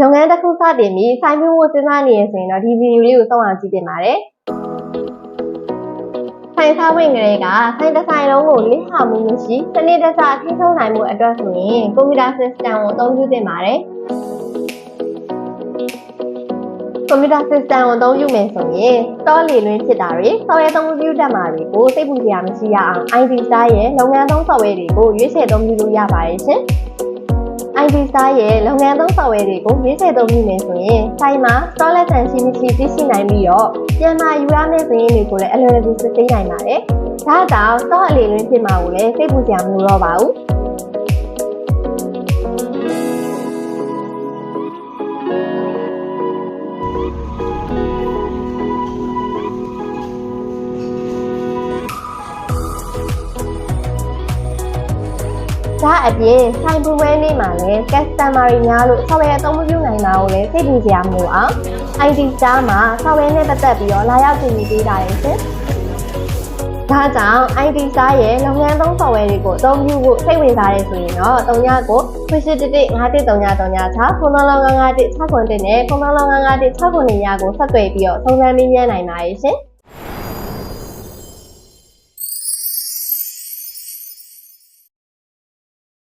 လုပ်ငန်းတစ်ခုစတင်ပြီးစိုင်းပြဖို့စဉ်းစားနေရဆိုရင်တော့ဒီဗီဒီယိုလေးကိုစောင့်အောင်ကြည့်တင်ပါတယ်ဆိုင်စားဝင်ကလေးကဆိုင်တစ်ဆိုင်လုံးကိုလစ်ဟာမှုမရှိစနစ်တကျထိန်းချုပ်နိုင်မှုအတွက်ဆိုရင်ကွန်ပျူတာ system ကိုအသုံးပြုသင့်ပါတယ်ကွန်ပျူတာ system ကိုအသုံးပြုမယ်ဆိုရင် store လေလွင်းဖြစ်တာတွေဆော်ရဲသုံးပြုတတ်မှာတွေကိုစိတ်ပူစရာမရှိရအောင် IT Star ရဲ့လုပ်ငန်းသုံး software တွေကိုရွေးချယ်သုံးပြုလို့ရပါတယ်ရှင် IT Star ရဲ့လုပ်ငန်းသုံး software တွေကိုရွေးချယ်သုံးပြုမယ်ဆိုရင်ဆိုင်မှာ store lesson ရှိမရှိသိရှိနိုင်ပြီးတော့ပြန်မာယူရမယ့်စာရင်းတွေကိုလည်းအလွယ်တကူစစ်ဆေးနိုင်ပါတယ်။ဒါကြောင့် store အလေလွင်းဖြစ်မှာကိုလည်းစိတ်ပူစရာမလိုတော့ပါဘူး။ ဒါအပြင်ဆိုင်ပူဝဲနေ့မှာလည်း customer တွေများလို့ software အသုံးမပြုနိုင်တာကိုလည်းစိတ်ပူစရာမလိုအောင် ID Star မှာ software နဲ့ပတ်သက်ပြီးတော့လာရောက်ကူညီပေးတာရယ်ရှင်။ဒါကြောင့် ID Star ရဲ့လုပ်ငန်းသုံး software တွေကိုအသုံးပြုဖို့စိတ်ဝင်စားရဆိုရင်တော့တုံညာကိုခွရှိတစ်တစ်5336ဖုန်းလုံးလုံး951 6ခွန်တင်နဲ့ဖုန်းလုံးလုံး951 6ခွန်နေရကိုဆက်သွယ်ပြီးတော့သုံးသပ်မေးမြန်းနိုင်ပါရဲ့ရှင်။